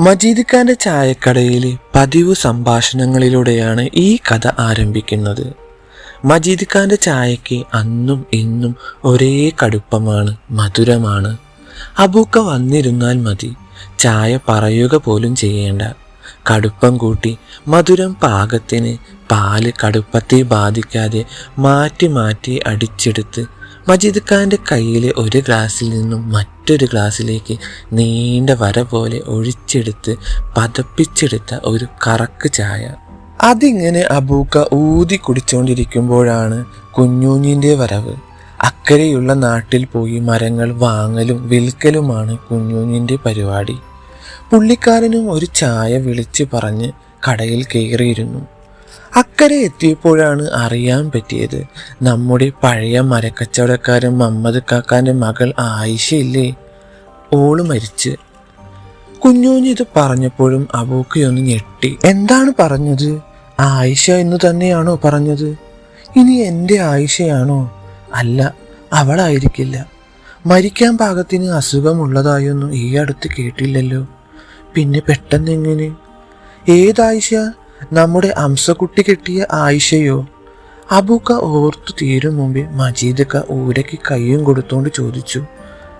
മജീദ് ഖാന്റെ ചായക്കടയിലെ പതിവ് സംഭാഷണങ്ങളിലൂടെയാണ് ഈ കഥ ആരംഭിക്കുന്നത്. മജീദ് ഖാന്റെ ചായയ്ക്ക് അന്നും ഇന്നും ഒരേ കടുപ്പമാണ് മധുരമാണ്. അബൂക്ക വന്നിരുന്നാൽ മതി ചായ പറയുക പോലും ചെയ്യേണ്ട. കടുപ്പം കൂട്ടി മധുരം പാകത്തിന് പാൽ കടുപ്പത്തെ ബാധിക്കാതെ മാറ്റി മാറ്റി അടിച്ചെടുത്ത് മജീദ് ഖാന്റെ കയ്യിലെ ഒരു ഗ്ലാസ്സിൽ നിന്നും മറ്റൊരു ഗ്ലാസ്സിലേക്ക് നീണ്ട വര പോലെ ഒഴിച്ചെടുത്ത് പതപ്പിച്ചെടുത്ത ഒരു കറക്ക് ചായ. അതിങ്ങനെ അബൂക്ക ഊതി കുടിച്ചുകൊണ്ടിരിക്കുമ്പോഴാണ് കുഞ്ഞൂഞ്ഞിന്റെ വരവ്. അക്കരെയുള്ള നാട്ടിൽ പോയി മരങ്ങൾ വാങ്ങലും വിൽക്കലുമാണ് കുഞ്ഞൂഞ്ഞിന്റെ പരിപാടി. പുള്ളിക്കാരനും ഒരു ചായ വിളിച്ച് പറഞ്ഞ് കടയിൽ കയറിയിരുന്നു. അക്കരെ എത്തിയപ്പോഴാണ് അറിയാൻ പറ്റിയത്. നമ്മുടെ പഴയ മരക്കച്ചവടക്കാരൻ മമ്മദ് കാക്കാന്റെ മകൾ ആയിഷയില്ലേ? ഓൾ മരിച്ച്. കുഞ്ഞുഞ്ഞിത് പറഞ്ഞപ്പോഴും അബൂക്കയൊന്ന് ഞെട്ടി. എന്താണ് പറഞ്ഞത്? ആയിഷ എന്ന് തന്നെയാണോ പറഞ്ഞത്? ഇനി എന്റെ ആയിഷയാണോ? അല്ല അവളായിരിക്കില്ല. മരിക്കാൻ പാകത്തിന് അസുഖമുള്ളതായൊന്നും ഈ അടുത്ത് കേട്ടില്ലല്ലോ. പിന്നെ പെട്ടെന്ന് എങ്ങനെ? ഏതായിഷ? നമ്മുടെ അംസക്കുട്ടി കെട്ടിയ ആയിഷയോ? അബൂക്ക ഓർത്തു തീരും മുമ്പേ മജീദക്ക ഊരയ്ക്ക് കയ്യും കൊടുത്തോണ്ട് ചോദിച്ചു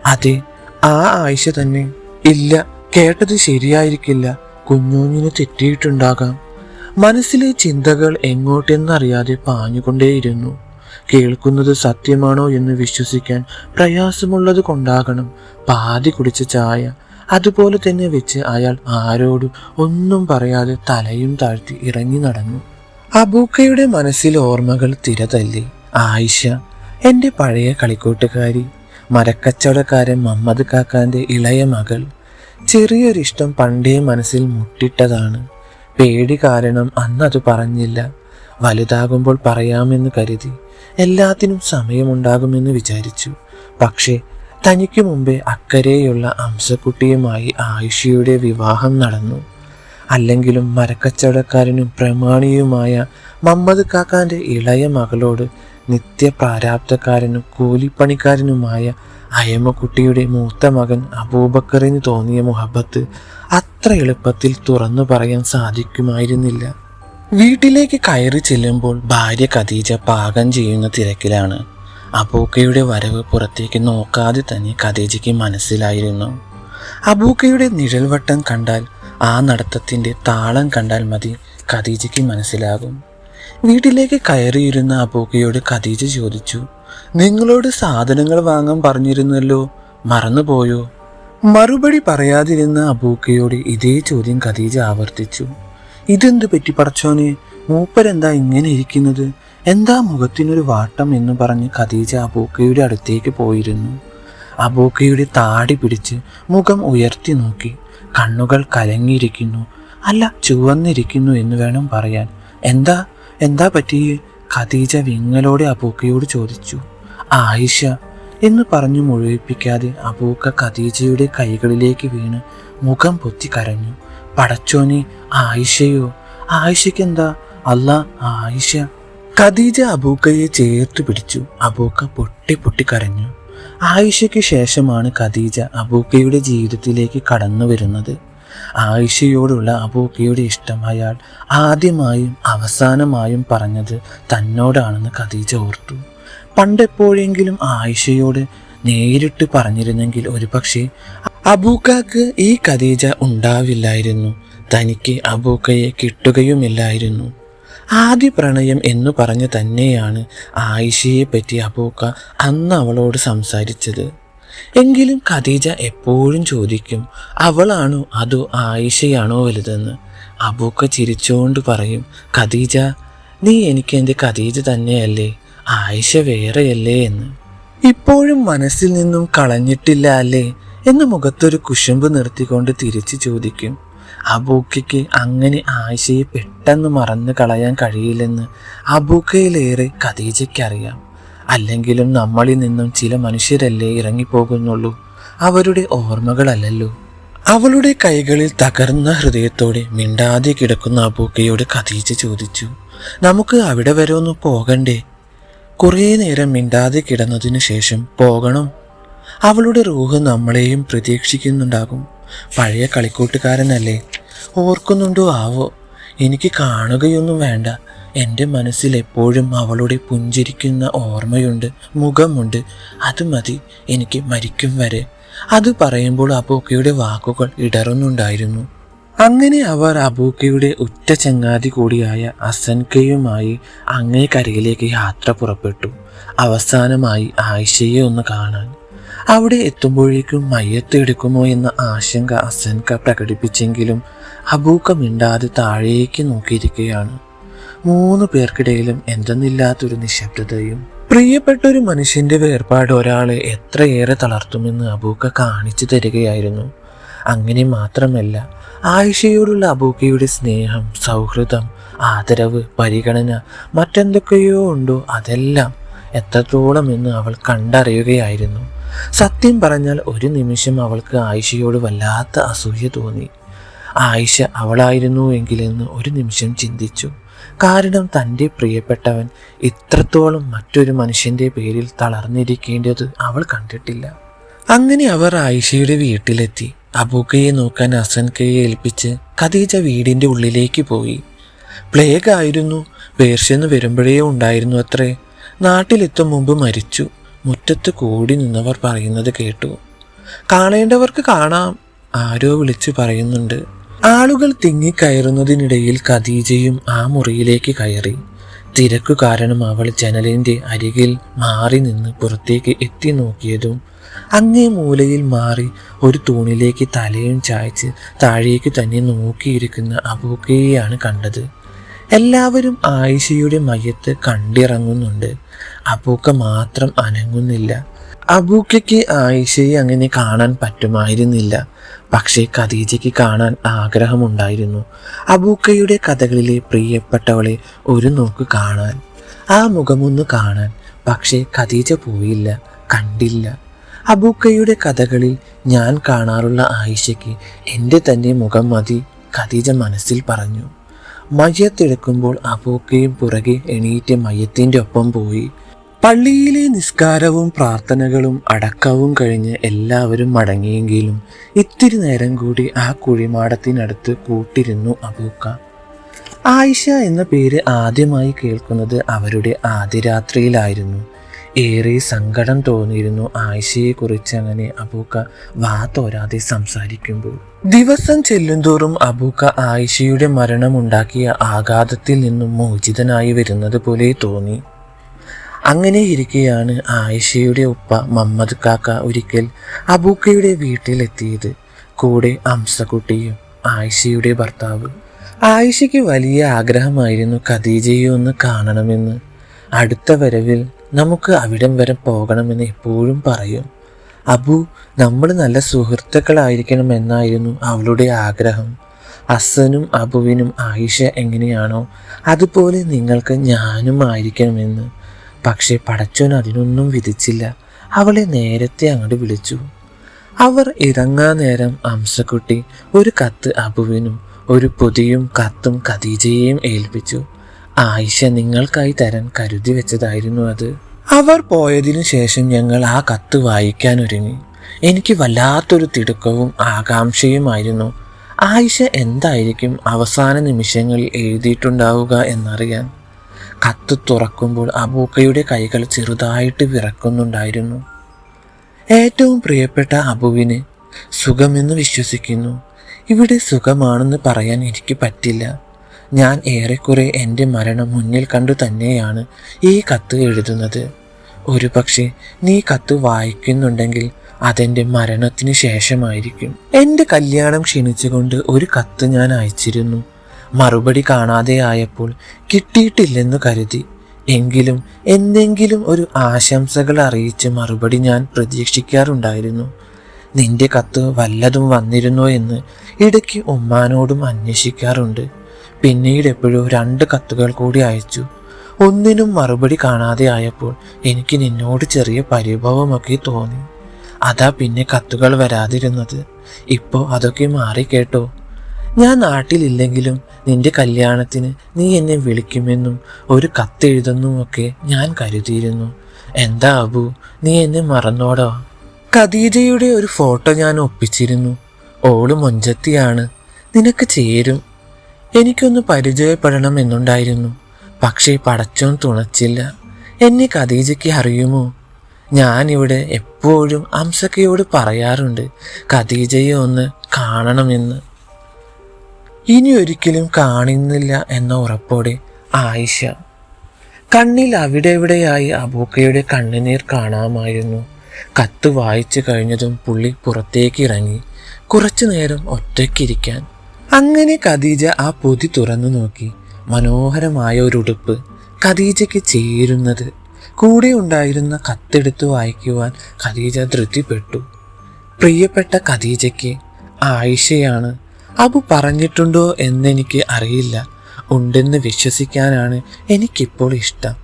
അതെ ആ ആയിഷ തന്നെ. ഇല്ല കേട്ടത് ശരിയായിരിക്കില്ല. കുഞ്ഞൂഞ്ഞിന് തെറ്റിയിട്ടുണ്ടാകാം. മനസ്സിലെ ചിന്തകൾ എങ്ങോട്ടെന്നറിയാതെ പാഞ്ഞുകൊണ്ടേയിരുന്നു. കേൾക്കുന്നത് സത്യമാണോ എന്ന് വിശ്വസിക്കാൻ പ്രയാസമുള്ളത് കൊണ്ടാകണം. പാതി കുടിച്ച ചായ അതുപോലെ തന്നെ വെച്ച് അയാൾ ആരോടും ഒന്നും പറയാതെ തലയും താഴ്ത്തി ഇറങ്ങി നടന്നു. അബൂക്കയുടെ മനസ്സിൽ ഓർമ്മകൾ തിരതല്ലി. ആയിഷ എന്റെ പഴയ കളിക്കൂട്ടുകാരി മരക്കച്ചവടക്കാരൻ മമ്മദ് കാക്കാന്റെ ഇളയ മകൾ. ചെറിയൊരിഷ്ടം പണ്ടേ മനസ്സിൽ മുട്ടിട്ടതാണ്. പേടി കാരണം അന്നത് പറഞ്ഞില്ല. വലുതാകുമ്പോൾ പറയാമെന്ന് കരുതി. എല്ലാത്തിനും സമയമുണ്ടാകുമെന്ന് വിചാരിച്ചു. പക്ഷേ തനിക്ക് മുമ്പേ അക്കരെയുള്ള അംശക്കുട്ടിയുമായി ആയിഷയുടെ വിവാഹം നടന്നു. അല്ലെങ്കിലും മരക്കച്ചവടക്കാരനും പ്രമാണിയുമായ മമ്മദ് കാക്കാന്റെ ഇളയ മകളോട് നിത്യപ്രാരാബ്ധക്കാരനും കൂലിപ്പണിക്കാരനുമായ അയമക്കുട്ടിയുടെ മൂത്ത മകൻ അബൂബക്കറിന് തോന്നിയ മുഹബത്ത് അത്ര എളുപ്പത്തിൽ തുറന്നു പറയാൻ സാധിക്കുമായിരുന്നില്ല. വീട്ടിലേക്ക് കയറി ചെല്ലുമ്പോൾ ഭാര്യ ഖദീജ പാകം ചെയ്യുന്ന തിരക്കിലാണ്. അബൂക്കയുടെ വരവ് പുറത്തേക്ക് നോക്കാതെ തന്നെ ഖദീജയ്ക്ക് മനസ്സിലായിരുന്നു. അബൂക്കയുടെ നിഴൽവട്ടം കണ്ടാൽ ആ നടത്തത്തിന്റെ താളം കണ്ടാൽ മതി ഖദീജയ്ക്ക് മനസ്സിലാകും. വീട്ടിലേക്ക് കയറിയിരുന്ന അബൂക്കയോട് ഖദീജ ചോദിച്ചു നിങ്ങളോട് സാധനങ്ങൾ വാങ്ങാൻ പറഞ്ഞിരുന്നല്ലോ മറന്നുപോയോ? മറുപടി പറയാതിരുന്ന അബൂക്കയോട് ഇതേ ചോദ്യം ഖദീജ ആവർത്തിച്ചു. ഇതെന്ത് പറ്റി പറച്ചോനെ? മൂപ്പരെന്താ ഇങ്ങനെ ഇരിക്കുന്നത്? എന്താ മുഖത്തിനൊരു വാട്ടം എന്ന് പറഞ്ഞ് ഖദീജ അബൂക്കയുടെ അടുത്തേക്ക് പോയിരുന്നു. അബൂക്കയുടെ താടി പിടിച്ച് മുഖം ഉയർത്തി നോക്കി. കണ്ണുകൾ കലങ്ങിയിരിക്കുന്നു. അല്ല ചുവന്നിരിക്കുന്നു എന്ന് വേണം പറയാൻ. എന്താ? എന്താ പറ്റിയേ? ഖദീജ വിങ്ങലോടെ അബൂക്കയോട് ചോദിച്ചു. ആയിഷ എന്ന് പറഞ്ഞു മുഴുവിപ്പിക്കാതെ അബൂക്ക ഖദീജയുടെ കൈകളിലേക്ക് വീണ് മുഖം പൊത്തി കരഞ്ഞു. പടച്ചോനെ ആയിഷയോ? ആയിഷയ്ക്ക് എന്താ അല്ല ആയിഷ. ഖദീജ അബൂക്കയെ ചേർത്ത് പിടിച്ചു. അബൂക്ക പൊട്ടി പൊട്ടി കരഞ്ഞു. ആയിഷയ്ക്ക് ശേഷമാണ് ഖദീജ അബൂക്കയുടെ ജീവിതത്തിലേക്ക് കടന്നു വരുന്നത്. ആയിഷയോടുള്ള അബൂക്കയുടെ ഇഷ്ടം അയാൾ ആദ്യമായും അവസാനമായും പറഞ്ഞത് തന്നോടാണെന്ന് ഖദീജ ഓർത്തു. പണ്ടെപ്പോഴെങ്കിലും ആയിഷയോട് നേരിട്ട് പറഞ്ഞിരുന്നെങ്കിൽ ഒരുപക്ഷെ അബൂക്കാക്ക് ഈ ഖദീജ ഉണ്ടാവില്ലായിരുന്നു. തനിക്ക് അബൂക്കയെ കിട്ടുകയുമില്ലായിരുന്നു. ആദ്യ പ്രണയം എന്നു പറഞ്ഞു തന്നെയാണ് ആയിഷയെ പറ്റി അബൂക്ക അന്ന് അവളോട് സംസാരിച്ചത്. എങ്കിലും ഖദീജ എപ്പോഴും ചോദിക്കും അവളാണോ അതോ ആയിഷയാണോ വലുതെന്ന്? അബൂക്ക ചിരിച്ചുകൊണ്ട് പറയും ഖദീജ നീ എനിക്ക് എന്റെ ഖദീജ തന്നെയല്ലേ ആയിഷ വേറെയല്ലേ എന്ന്. ഇപ്പോഴും മനസ്സിൽ നിന്നും കളഞ്ഞിട്ടില്ല അല്ലേ എന്ന് മുഖത്തൊരു കുശുമ്പ് നിർത്തിക്കൊണ്ട് തിരിച്ചു ചോദിക്കും. അബൂക്കയ്ക്ക് അങ്ങനെ ആയിഷയെ പെട്ടെന്ന് മറന്നു കളയാൻ കഴിയില്ലെന്ന് അബൂക്കയിലേറെ ഖദീജയ്ക്കറിയാം. അല്ലെങ്കിലും നമ്മളിൽ നിന്നും ചില മനുഷ്യരല്ലേ ഇറങ്ങിപ്പോകുന്നുള്ളൂ. അവരുടെ ഓർമ്മകളല്ലല്ലോ. അവളുടെ കൈകളിൽ തകർന്ന ഹൃദയത്തോടെ മിണ്ടാതെ കിടക്കുന്ന അബൂക്കയോട് ഖദീജ ചോദിച്ചു നമുക്ക് അവിടെ വരെ ഒന്ന് പോകണ്ടേ? കുറേ നേരം മിണ്ടാതെ കിടന്നതിനു ശേഷം പോകണം. അവളുടെ റൂഹ് നമ്മളെയും പ്രതീക്ഷിക്കുന്നുണ്ടാകും. പഴയ കളിക്കൂട്ടുകാരനല്ലേ ഓർക്കുന്നുണ്ടോ ആവോ? എനിക്ക് കാണുകയൊന്നും വേണ്ട. എന്റെ മനസ്സിൽ എപ്പോഴും അവളുടെ പുഞ്ചിരിക്കുന്ന ഓർമ്മയുണ്ട് മുഖമുണ്ട്. അത് മതി എനിക്ക് മരിക്കും വരെ. അത് പറയുമ്പോൾ അബൂക്കയുടെ വാക്കുകൾ ഇടറുന്നുണ്ടായിരുന്നു. അങ്ങനെ അവർ അബൂക്കയുടെ ഉറ്റ ചങ്ങാതി കൂടിയായ അസൻകയുമായി അങ്ങേ കരയിലേക്ക് യാത്ര പുറപ്പെട്ടു. അവസാനമായി ആയിഷയെ ഒന്ന് കാണാൻ. അവിടെ എത്തുമ്പോഴേക്കും മയ്യത്ത് എടുക്കുമോ എന്ന ആശങ്ക അസൻക പ്രകടിപ്പിച്ചെങ്കിലും അബൂക്ക മിണ്ടാതെ താഴേക്ക് നോക്കിയിരിക്കുകയാണ്. മൂന്ന് പേർക്കിടയിലും എന്തെന്നില്ലാത്തൊരു നിശബ്ദതയും പ്രിയപ്പെട്ട ഒരു മനുഷ്യന്റെ വേർപാട് ഒരാളെ എത്രയേറെ തളർത്തുമെന്ന് അബൂക്ക കാണിച്ചു തരികയായിരുന്നു. അങ്ങനെ മാത്രമല്ല ആയിഷയോടുള്ള അബൂക്കയുടെ സ്നേഹം സൗഹൃദം ആദരവ് പരിഗണന മറ്റെന്തൊക്കെയോ ഉണ്ടോ അതെല്ലാം എത്രത്തോളം എന്ന് അവൾ കണ്ടറിയുകയായിരുന്നു. സത്യം പറഞ്ഞാൽ ഒരു നിമിഷം അവൾക്ക് ആയിഷയോട് വല്ലാത്ത അസൂയ തോന്നി. ആയിഷ അവളായിരുന്നു എങ്കിലെന്ന് ഒരു നിമിഷം ചിന്തിച്ചു. കാരണം തന്റെ പ്രിയപ്പെട്ടവൻ ഇത്രത്തോളം മറ്റൊരു മനുഷ്യന്റെ പേരിൽ തളർന്നിരിക്കേണ്ടത് അവൾ കണ്ടിട്ടില്ല. അങ്ങനെ അവർ ആയിഷയുടെ വീട്ടിലെത്തി. അബൂക്കയെ നോക്കാൻ അസൻകയെ ഏൽപ്പിച്ച് ഖദീജ വീടിന്റെ ഉള്ളിലേക്ക് പോയി. പ്ലേഗ് ആയിരുന്നു പേർഷ്യന്ന് വരുമ്പോഴേ ഉണ്ടായിരുന്നു അത്രേ. നാട്ടിലെത്തും മുമ്പ് മരിച്ചു. മുറ്റത്ത് കൂടി നിന്നവർ പറയുന്നത് കേട്ടു. കാണേണ്ടവർക്ക് കാണാം ആരോ വിളിച്ചു പറയുന്നുണ്ട്. ആളുകൾ തിങ്ങിക്കയറുന്നതിനിടയിൽ ഖദീജയും ആ മുറിയിലേക്ക് കയറി. തിരക്കു കാരണം അവൾ ജനലിന്റെ അരികിൽ മാറി നിന്ന് പുറത്തേക്ക് എത്തി നോക്കിയതും അങ്ങേ മൂലയിൽ മാറി ഒരു തൂണിലേക്ക് തലയും ചായച്ച് താഴേക്ക് തന്നെ നോക്കിയിരിക്കുന്ന അബൂക്കയെയാണ് കണ്ടത്. എല്ലാവരും ആയിഷയുടെ മയ്യത്ത് കണ്ടിറങ്ങുന്നുണ്ട്. അബൂക്ക മാത്രം അനങ്ങുന്നില്ല. അബൂക്കയ്ക്ക് ആയിഷയെ അങ്ങനെ കാണാൻ പറ്റുമായിരുന്നില്ല. പക്ഷേ ഖദീജയ്ക്ക് കാണാൻ ആഗ്രഹമുണ്ടായിരുന്നു. അബൂക്കയുടെ കഥകളിലെ പ്രിയപ്പെട്ടവളെ ഒരു നോക്ക് കാണാൻ ആ മുഖമൊന്ന് കാണാൻ. പക്ഷേ ഖദീജ പോയില്ല കണ്ടില്ല. അബൂക്കയുടെ കഥകളിൽ ഞാൻ കാണാറുള്ള ആയിഷയ്ക്ക് എന്റെ തന്നെ മുഖം മതി ഖദീജ മനസ്സിൽ പറഞ്ഞു. മയ്യത്തെടുക്കുമ്പോൾ അബൂക്കയും പുറകെ എണീറ്റ് മയ്യത്തിന്റെ ഒപ്പം പോയി. പള്ളിയിലെ നിസ്കാരവും പ്രാർത്ഥനകളും അടക്കവും കഴിഞ്ഞ് എല്ലാവരും മടങ്ങിയെങ്കിലും ഇത്തിരി നേരം കൂടി ആ കുഴിമാടത്തിനടുത്ത് കൂട്ടിരുന്നു അബൂക്ക. ആയിഷ എന്ന പേര് ആദ്യമായി കേൾക്കുന്നത് അവരുടെ ആദ്യരാത്രിയിലായിരുന്നു. ഏറെ സങ്കടം തോന്നിയിരുന്നു ആയിഷയെക്കുറിച്ച് അങ്ങനെ അബൂക്ക വാ തോരാതെ സംസാരിക്കുമ്പോൾ. ദിവസം ചെല്ലുന്തോറും അബൂക്ക ആയിഷയുടെ മരണമുണ്ടാക്കിയ ആഘാതത്തിൽ നിന്നും മോചിതനായി വരുന്നത് പോലെ തോന്നി. അങ്ങനെ ഇരിക്കെയാണ് ആയിഷയുടെ ഉപ്പ മമ്മദ് കാക്ക ഒരിക്കൽ അബൂക്കയുടെ വീട്ടിലെത്തിയത്. കൂടെ അംസക്കുട്ടിയും ആയിഷയുടെ ഭർത്താവ്. ആയിഷയ്ക്ക് വലിയ ആഗ്രഹമായിരുന്നു ഖദീജയെ ഒന്ന് കാണണമെന്ന്. അടുത്ത വരവിൽ നമുക്ക് അവിടം വരെ പോകണമെന്ന് എപ്പോഴും പറയും. അബു നമ്മൾ നല്ല സുഹൃത്തുക്കളായിരിക്കണം എന്നായിരുന്നു അവളുടെ ആഗ്രഹം. അസനും അബുവിനും ആയിഷ എങ്ങനെയാണോ അതുപോലെ നിങ്ങൾക്ക് ഞാനും ആയിരിക്കണമെന്ന്. പക്ഷേ പടച്ചോൻ അതിനൊന്നും വിധിച്ചില്ല. അവളെ നേരത്തെ അങ്ങോട്ട് വിളിച്ചു. അവർ ഇറങ്ങാൻ നേരം അംസക്കുട്ടി ഒരു കത്ത് അബുവിനും ഒരു പൊതിയും കത്തും ഖദീജയെയും ഏൽപ്പിച്ചു. ആയിഷ നിങ്ങൾക്കായി തരാൻ കരുതി വെച്ചതായിരുന്നു അത്. അവർ പോയതിനു ശേഷം ഞങ്ങൾ ആ കത്ത് വായിക്കാൻ ഒരുങ്ങി. എനിക്ക് വല്ലാത്തൊരു തിടുക്കവും ആകാംക്ഷയുമായിരുന്നു. ആയിഷ എന്തായിരിക്കും അവസാന നിമിഷങ്ങളിൽ എഴുതിയിട്ടുണ്ടാവുക എന്നറിയാൻ. കത്ത് തുറക്കുമ്പോൾ അബൂക്കയുടെ കൈകൾ ചെറുതായിട്ട് വിറക്കുന്നുണ്ടായിരുന്നു. ഏറ്റവും പ്രിയപ്പെട്ട അബുവിന് സുഖമെന്ന് വിശ്വസിക്കുന്നു. ഇവിടെ സുഖമാണെന്ന് പറയാൻ എനിക്ക് പറ്റില്ല. ഞാൻ ഏറെക്കുറെ എന്റെ മരണം മുന്നിൽ കണ്ടു തന്നെയാണ് ഈ കത്ത് എഴുതുന്നത്. ഒരു പക്ഷേ നീ കത്ത് വായിക്കുന്നുണ്ടെങ്കിൽ അതെന്റെ മരണത്തിന് ശേഷമായിരിക്കും. എന്റെ കല്യാണം ക്ഷണിച്ചുകൊണ്ട് ഒരു കത്ത് ഞാൻ അയച്ചിരുന്നു. മറുപടി കാണാതെ ആയപ്പോൾ കിട്ടിയിട്ടില്ലെന്ന് കരുതി. എങ്കിലും എന്തെങ്കിലും ഒരു ആശംസകൾ അറിയിച്ച് മറുപടി ഞാൻ പ്രതീക്ഷിക്കാറുണ്ടായിരുന്നു. നിന്റെ കത്ത് വല്ലതും വന്നിരുന്നോ എന്ന് ഇടയ്ക്ക് ഉമ്മാനോടും അന്വേഷിക്കാറുണ്ട്. പിന്നീട് എപ്പോഴും രണ്ട് കത്തുകൾ കൂടി അയച്ചു. ഒന്നിനും മറുപടി കാണാതെ ആയപ്പോൾ എനിക്ക് നിന്നോട് ചെറിയ പരിഭവമൊക്കെ തോന്നി. അതാ പിന്നെ കത്തുകൾ വരാതിരുന്നത്. ഇപ്പോൾ അതൊക്കെ മാറി കേട്ടോ. ഞാൻ നാട്ടിലില്ലെങ്കിലും നിന്റെ കല്യാണത്തിന് നീ എന്നെ വിളിക്കുമെന്നും ഒരു കത്തെഴുതുന്നുമൊക്കെ ഞാൻ കരുതിയിരുന്നു. എന്താ അബു നീ എന്നെ മറന്നോടോ? ഖദീജയുടെ ഒരു ഫോട്ടോ ഞാൻ ഒപ്പിച്ചിരുന്നു. ഓൾ മൊഞ്ചത്തിയാണ്. നിനക്ക് ചേരും. എനിക്കൊന്ന് പരിചയപ്പെടണം എന്നുണ്ടായിരുന്നു. പക്ഷേ പടച്ചോൻ തുണച്ചില്ല. എന്നെ ഖദീജയ്ക്ക് അറിയുമോ? ഞാനിവിടെ എപ്പോഴും അംസക്കയോട് പറയാറുണ്ട് ഖദീജയെ ഒന്ന് കാണണമെന്ന്. ഇനി ഒരിക്കലും കാണുന്നില്ല എന്ന ഉറപ്പോടെ ആയിഷ. കണ്ണിൽ അവിടെ എവിടെയായി അബൂക്കയുടെ കണ്ണുനീർ കാണാമായിരുന്നു. കത്ത് വായിച്ചു കഴിഞ്ഞതും പുള്ളി പുറത്തേക്ക് ഇറങ്ങി കുറച്ചു നേരം ഒറ്റയ്ക്കിരിക്കാൻ. അങ്ങനെ ഖദീജ ആ പൊതി തുറന്നു നോക്കി. മനോഹരമായ ഒരു ഉടുപ്പ് ഖദീജയ്ക്ക് ചേരുന്നത്. കൂടെ ഉണ്ടായിരുന്ന കത്തെടുത്ത് വായിക്കുവാൻ ഖദീജ ധൃതിപ്പെട്ടു പ്രിയപ്പെട്ട ഖദീജയ്ക്ക് ആയിഷയാണ് അബു പറഞ്ഞിട്ടുണ്ടോ എന്നെനിക്ക് അറിയില്ല. ഉണ്ടെന്ന് വിശ്വസിക്കാനാണ് എനിക്കിപ്പോൾ ഇഷ്ടം.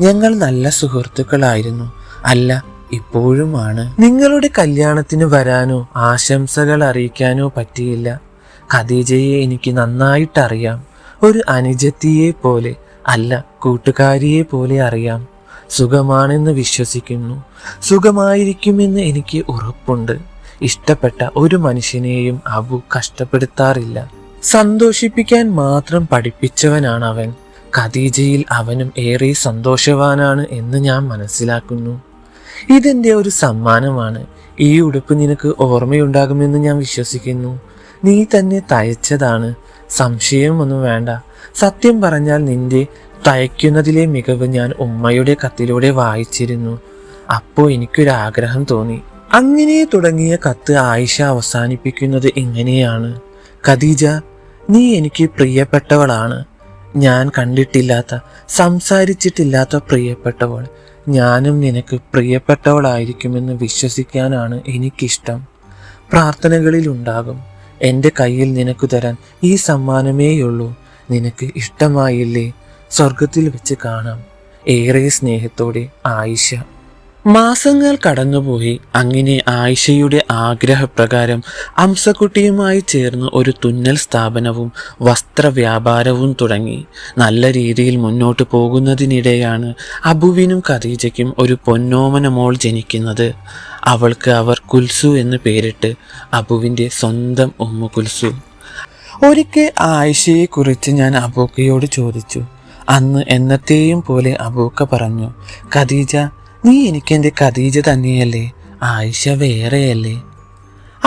ഞങ്ങൾ നല്ല സുഹൃത്തുക്കളായിരുന്നു. അല്ല ഇപ്പോഴുമാണ്. നിങ്ങളുടെ കല്യാണത്തിന് വരാനോ ആശംസകൾ അറിയിക്കാനോ പറ്റിയില്ല. ഖദീജയെ എനിക്ക് നന്നായിട്ടറിയാം. ഒരു അനുജത്തിയെ പോലെ അല്ല കൂട്ടുകാരിയെ പോലെ അറിയാം. സുഖമാണെന്ന് വിശ്വസിക്കുന്നു. സുഖമായിരിക്കുമെന്ന് എനിക്ക് ഉറപ്പുണ്ട്. ഇഷ്ടപ്പെട്ട ഒരു മനുഷ്യനെയും അബു കഷ്ടപ്പെടുത്താറില്ല. സന്തോഷിപ്പിക്കാൻ മാത്രം പഠിപ്പിച്ചവനാണ് അവൻ ഖദീജയിൽ അവനും ഏറെ സന്തോഷവാനാണ് എന്ന് ഞാൻ മനസ്സിലാക്കുന്നു. ഇതെന്റെ ഒരു സമ്മാനമാണ്. ഈ ഉടുപ്പ് നിനക്ക് ഓർമ്മയുണ്ടാകുമെന്ന് ഞാൻ വിശ്വസിക്കുന്നു. നീ തന്നെ തയ്ച്ചതാണ്. സംശയമൊന്നും വേണ്ട. സത്യം പറഞ്ഞാൽ നിന്റെ തയ്ക്കുന്നതിലെ മികവ് ഞാൻ ഉമ്മയുടെ കത്തിലൂടെ വായിച്ചിരുന്നു. അപ്പോൾ എനിക്കൊരാഗ്രഹം തോന്നി. അങ്ങനെ തുടങ്ങിയ കത്ത് ആയിഷ അവസാനിപ്പിക്കുന്നത് ഇങ്ങനെയാണ് ഖദീജ നീ എനിക്ക് പ്രിയപ്പെട്ടവളാണ്. ഞാൻ കണ്ടിട്ടില്ലാത്ത സംസാരിച്ചിട്ടില്ലാത്ത പ്രിയപ്പെട്ടവൾ. ഞാനും നിനക്ക് പ്രിയപ്പെട്ടവളായിരിക്കുമെന്ന് വിശ്വസിക്കാനാണ് എനിക്കിഷ്ടം. പ്രാർത്ഥനകളിൽ ഉണ്ടാകും എന്റെ കയ്യിൽ നിനക്ക് തരാൻ ഈ സമ്മാനമേയുള്ളൂ. നിനക്ക് ഇഷ്ടമായില്ലേ? സ്വർഗത്തിൽ വെച്ച് കാണാം. ഏറെ സ്നേഹത്തോടെ ആയിഷ. മാസങ്ങൾ കടന്നുപോയി. അങ്ങനെ ആയിഷയുടെ ആഗ്രഹപ്രകാരം അംസക്കുട്ടിയുമായി ചേർന്ന് ഒരു തുന്നൽ സ്ഥാപനവും വസ്ത്രവ്യാപാരവും തുടങ്ങി. നല്ല രീതിയിൽ മുന്നോട്ട് പോകുന്നതിനിടെയാണ് അബുവിനും ഖദീജയ്ക്കും ഒരു പൊന്നോമന മോൾ ജനിക്കുന്നത്. അവൾക്ക് അവർ കുൽസു എന്ന് പേരിട്ട് അബുവിന്റെ സ്വന്തം ഉമ്മ കുൽസു. ഒരിക്കൽ ആയിഷയെക്കുറിച്ച് ഞാൻ അബൂക്കയോട് ചോദിച്ചു. അന്ന് എന്നത്തെയും പോലെ അബൂക്ക പറഞ്ഞു ഖദീജ നീ എനിക്കെന്റെ ഖദീജ തന്നെയല്ലേ ആയിഷ വേറെയല്ലേ?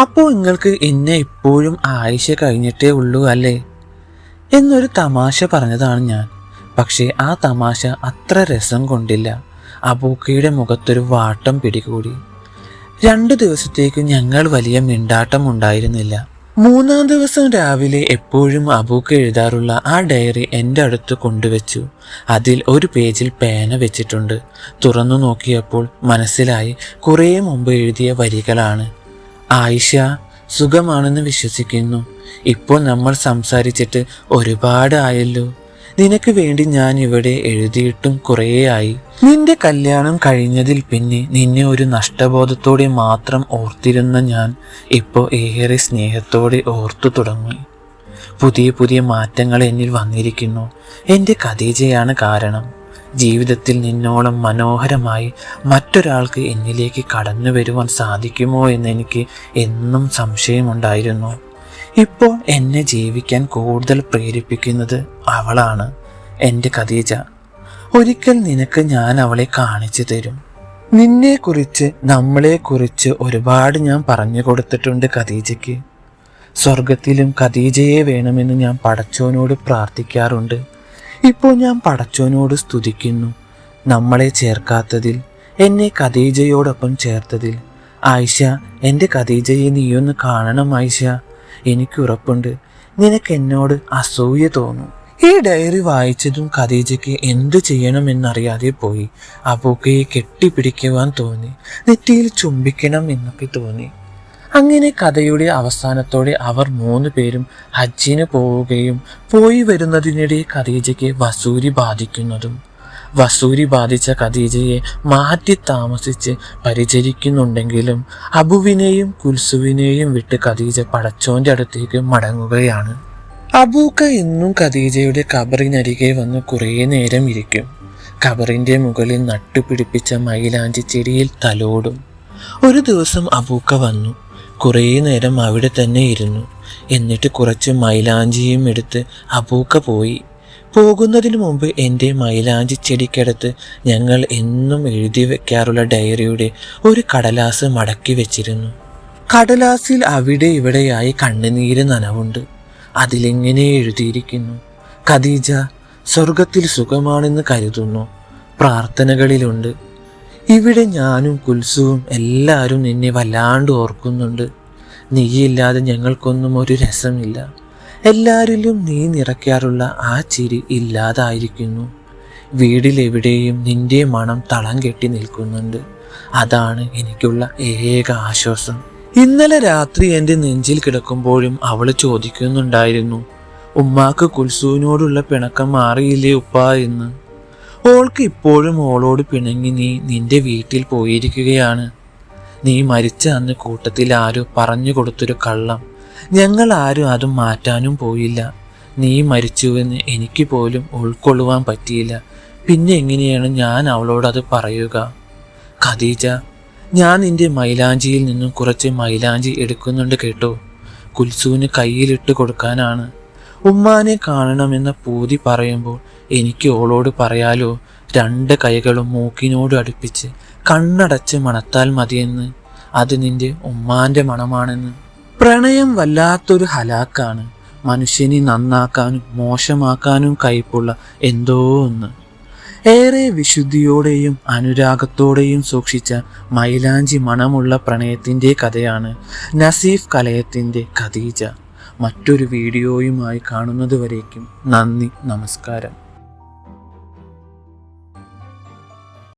അപ്പോൾ നിങ്ങൾക്ക് എന്നെ ഇപ്പോഴും ആയിഷ കഴിഞ്ഞിട്ടേ ഉള്ളൂ അല്ലേ? എന്നൊരു തമാശ പറഞ്ഞതാണ് ഞാൻ. പക്ഷേ ആ തമാശ അത്ര രസം കൊണ്ടില്ല. അബൂക്കയുടെ മുഖത്തൊരു വാട്ടം പിടികൂടി. രണ്ടു ദിവസത്തേക്ക് ഞങ്ങൾ വലിയ മിണ്ടാട്ടം ഉണ്ടായിരുന്നില്ല മൂന്നാം ദിവസം രാവിലെ എപ്പോഴും അബൂക്ക് എഴുതാറുള്ള ആ ഡയറി എന്റെ അടുത്ത് കൊണ്ടുവച്ചു. അതിൽ ഒരു പേജിൽ പേന വെച്ചിട്ടുണ്ട്. തുറന്നു നോക്കിയപ്പോൾ മനസ്സിലായി കുറേ മുമ്പ് എഴുതിയ വരികളാണ്. ആയിഷ സുഖമാണെന്ന് വിശ്വസിക്കുന്നു. ഇപ്പോൾ നമ്മൾ സംസാരിച്ചിട്ട് ഒരുപാട് ആയല്ലോ. നിനക്ക് വേണ്ടി ഞാൻ ഇവിടെ എഴുതിയിട്ടും കുറേയായി. നിന്റെ കല്യാണം കഴിഞ്ഞതിൽ പിന്നെ നിന്നെ ഒരു നഷ്ടബോധത്തോടെ മാത്രം ഓർത്തിരുന്ന ഞാൻ ഇപ്പോൾ ഏറെ സ്നേഹത്തോടെ ഓർത്തു തുടങ്ങി. പുതിയ പുതിയ മാറ്റങ്ങൾ എന്നിൽ വന്നിരിക്കുന്നു. എന്റെ കദീജയാണ് കാരണം. ജീവിതത്തിൽ നിന്നോളം മനോഹരമായി മറ്റൊരാൾക്ക് എന്നിലേക്ക് കടന്നു വരുവാൻ സാധിക്കുമോ എന്ന് എനിക്ക് എന്നും സംശയമുണ്ടായിരുന്നു. ഇപ്പോൾ എന്നെ ജീവിക്കാൻ കൂടുതൽ പ്രേരിപ്പിക്കുന്നത് അവളാണ് എന്റെ ഖദീജ. ഒരിക്കൽ നിനക്ക് ഞാൻ അവളെ കാണിച്ചു തരും. നിന്നെക്കുറിച്ച് നമ്മളെക്കുറിച്ച് ഒരുപാട് ഞാൻ പറഞ്ഞു കൊടുത്തിട്ടുണ്ട് ഖദീജയ്ക്ക്. സ്വർഗത്തിലും ഖദീജയെ വേണമെന്ന് ഞാൻ പടച്ചോനോട് പ്രാർത്ഥിക്കാറുണ്ട്. ഇപ്പോൾ ഞാൻ പടച്ചോനോട് സ്തുതിക്കുന്നു. നമ്മളെ ചേർക്കാത്തതിൽ എന്നെ ഖദീജയോടൊപ്പം ചേർത്തതിൽ. ആയിഷ എന്റെ ഖദീജയെ നീയൊന്ന് കാണണം ആയിഷ. എനിക്ക് ഉറപ്പുണ്ട് നിനക്ക് എന്നോട് അസൂയ തോന്നും. ഈ ഡയറി വായിച്ചതും ഖദീജയ്ക്ക് എന്തു ചെയ്യണമെന്നറിയാതെ പോയി. അബൂക്കയെ കെട്ടിപ്പിടിക്കുവാൻ തോന്നി. നെറ്റിയിൽ ചുംബിക്കണം എന്നൊക്കെ തോന്നി. അങ്ങനെ കഥയുടെ അവസാനത്തോടെ അവർ മൂന്ന് പേരും ഹജ്ജിന് പോവുകയും പോയി വരുന്നതിനിടെ ഖദീജയ്ക്ക് വസൂരി ബാധിക്കുന്നതും വസൂരി ബാധിച്ച ഖദീജയെ മാറ്റി താമസിച്ച് പരിചരിക്കുന്നുണ്ടെങ്കിലും അബുവിനെയും കുൽസുവിനെയും വിട്ട് ഖദീജ പടച്ചോന്റെ അടുത്തേക്ക് മടങ്ങുകയാണ്. അബൂക്ക ഇന്നും ഖദീജയുടെ കബറിനരികെ വന്ന് കുറേ നേരം ഇരിക്കും. കബറിന്റെ മുകളിൽ നട്ടുപിടിപ്പിച്ച മൈലാഞ്ചി ചെടിയിൽ തലോടും. ഒരു ദിവസം അബൂക്ക വന്നു. കുറേ നേരം അവിടെ തന്നെ ഇരുന്നു. എന്നിട്ട് കുറച്ച് മൈലാഞ്ചിയും എടുത്ത് അബൂക്ക പോയി. പോകുന്നതിന് മുമ്പ് എന്റെ മൈലാഞ്ചി ചെടിക്കടുത്ത് ഞങ്ങൾ എന്നും എഴുതി വെക്കാറുള്ള ഡയറിയുടെ ഒരു കടലാസ് മടക്കി വെച്ചിരുന്നു. കടലാസിൽ അവിടെ ഇവിടെയായി കണ്ണുനീര് നനവുണ്ട്. അതിലിങ്ങനെ എഴുതിയിരിക്കുന്നു? ഖദീജ സ്വർഗത്തിൽ സുഖമാണെന്ന് കരുതുന്നു. പ്രാർത്ഥനകളിലുണ്ട്. ഇവിടെ ഞാനും കുൽസുവും എല്ലാവരും നിന്നെ വല്ലാണ്ട് ഓർക്കുന്നുണ്ട്. നീയില്ലാതെ ഞങ്ങൾക്കൊന്നും ഒരു രസമില്ല. എല്ലാവരിലും നീ നിറയ്ക്കാറുള്ള ആ ചിരി ഇല്ലാതായിരിക്കുന്നു. വീടിലെവിടെയും നിന്റെ മണം തളം കെട്ടി നിൽക്കുന്നുണ്ട്. അതാണ് എനിക്കുള്ള ഏക ആശ്വാസം. ഇന്നലെ രാത്രി എന്റെ നെഞ്ചിൽ കിടക്കുമ്പോഴും അവൾ ചോദിക്കുന്നുണ്ടായിരുന്നു ഉമ്മാക്ക് കുൽസുവിനോടുള്ള പിണക്കം മാറിയില്ലേ ഉപ്പ എന്ന്? ഓൾക്ക് ഇപ്പോഴും ഓളോട് പിണങ്ങി നീ നിന്റെ വീട്ടിൽ പോയിരിക്കുകയാണ്. നീ മരിച്ച അന്ന് കൂട്ടത്തിൽ ആരോ പറഞ്ഞു കൊടുത്തൊരു കള്ളം. ഞങ്ങൾ ആരും അത് മാറ്റാനും പോയില്ല. നീ മരിച്ചുവെന്ന് എനിക്ക് പോലും ഉൾക്കൊള്ളുവാൻ പറ്റിയില്ല. പിന്നെ എങ്ങനെയാണ് ഞാൻ അവളോട് അത് പറയുക? ഖദീജ ഞാൻ നിന്റെ മൈലാഞ്ചിയിൽ നിന്നും കുറച്ച് മൈലാഞ്ചി എടുക്കുന്നുണ്ട് കേട്ടോ. കുൽസുവിന് കയ്യിലിട്ട് കൊടുക്കാനാണ്. ഉമ്മാനെ കാണണമെന്ന പൂതി പറയുമ്പോൾ എനിക്ക് ഓളോട് പറയാലോ? രണ്ട് കൈകളും മൂക്കിനോട് അടുപ്പിച്ച് കണ്ണടച്ച് മണത്താൽ മതിയെന്ന്. അത് നിന്റെ ഉമ്മാന്റെ മണമാണെന്ന്. പ്രണയം വല്ലാത്തൊരു ഹലാക്കാണ്. മനുഷ്യനെ നന്നാക്കാനും മോശമാക്കാനും കയ്പുള്ള എന്തോ ഒന്ന്. ഏറെ വിശുദ്ധിയോടെയും അനുരാഗത്തോടെയും സൂക്ഷിച്ച മൈലാഞ്ചി മണമുള്ള പ്രണയത്തിന്റെ കഥയാണ് നസീഫ് കലയത്തിന്റെ ഖദീജ. മറ്റൊരു വീഡിയോയുമായി കാണുന്നതുവരേക്കും നന്ദി നമസ്കാരം.